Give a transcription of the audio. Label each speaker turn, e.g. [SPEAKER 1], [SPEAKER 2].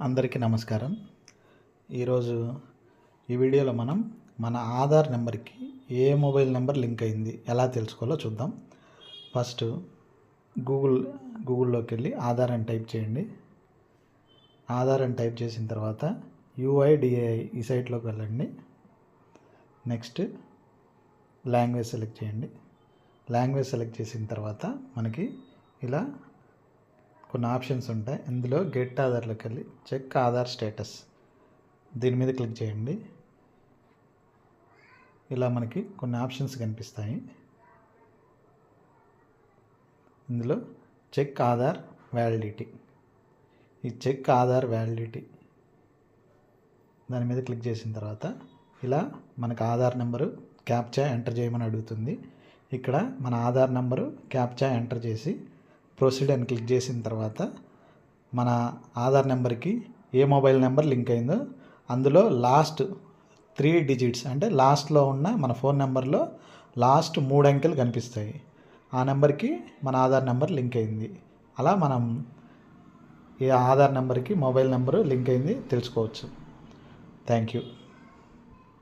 [SPEAKER 1] అందరికీ నమస్కారం. ఈరోజు ఈ వీడియోలో మనం మన ఆధార్ నెంబర్కి ఏ మొబైల్ నెంబర్ లింక్ అయింది ఎలా తెలుసుకోవాలో చూద్దాం. ఫస్ట్ గూగుల్ గూగుల్లోకి వెళ్ళి ఆధార్ అని టైప్ చేయండి. ఆధార్ అని టైప్ చేసిన తర్వాత యూఐడిఏఐ ఈ సైట్లోకి వెళ్ళండి. నెక్స్ట్ లాంగ్వేజ్ సెలెక్ట్ చేయండి. లాంగ్వేజ్ సెలెక్ట్ చేసిన తర్వాత మనకి ఇలా కొన్ని ఆప్షన్స్ ఉంటాయి. ఇందులో గెట్ ఆధార్లోకి వెళ్ళి చెక్ ఆధార్ స్టేటస్. దీని మీద క్లిక్ చేయండి. ఇలా మనకి కొన్ని ఆప్షన్స్ కనిపిస్తాయి. ఇందులో చెక్ ఆధార్ వ్యాలిడిటీ. ఈ చెక్ ఆధార్ వ్యాలిడిటీ దాని మీద క్లిక్ చేసిన తర్వాత ఇలా మనకు ఆధార్ నెంబరు క్యాప్చా ఎంటర్ చేయమని అడుగుతుంది. ఇక్కడ మన ఆధార్ నెంబరు క్యాప్చా ఎంటర్ చేసి ప్రొసీడ్ అని క్లిక్ చేసిన తర్వాత మన ఆధార్ నెంబర్కి ఏ మొబైల్ నెంబర్ లింక్ అయిందో అందులో లాస్ట్ త్రీ డిజిట్స్ అంటే లాస్ట్లో ఉన్న మన ఫోన్ నెంబర్లో లాస్ట్ మూడు అంకెలు కనిపిస్తాయి. ఆ నెంబర్కి మన ఆధార్ నెంబర్ లింక్ అయింది. అలా మనం ఈ ఆధార్ నెంబర్కి మొబైల్ నెంబరు లింక్ అయింది తెలుసుకోవచ్చు. Thank you.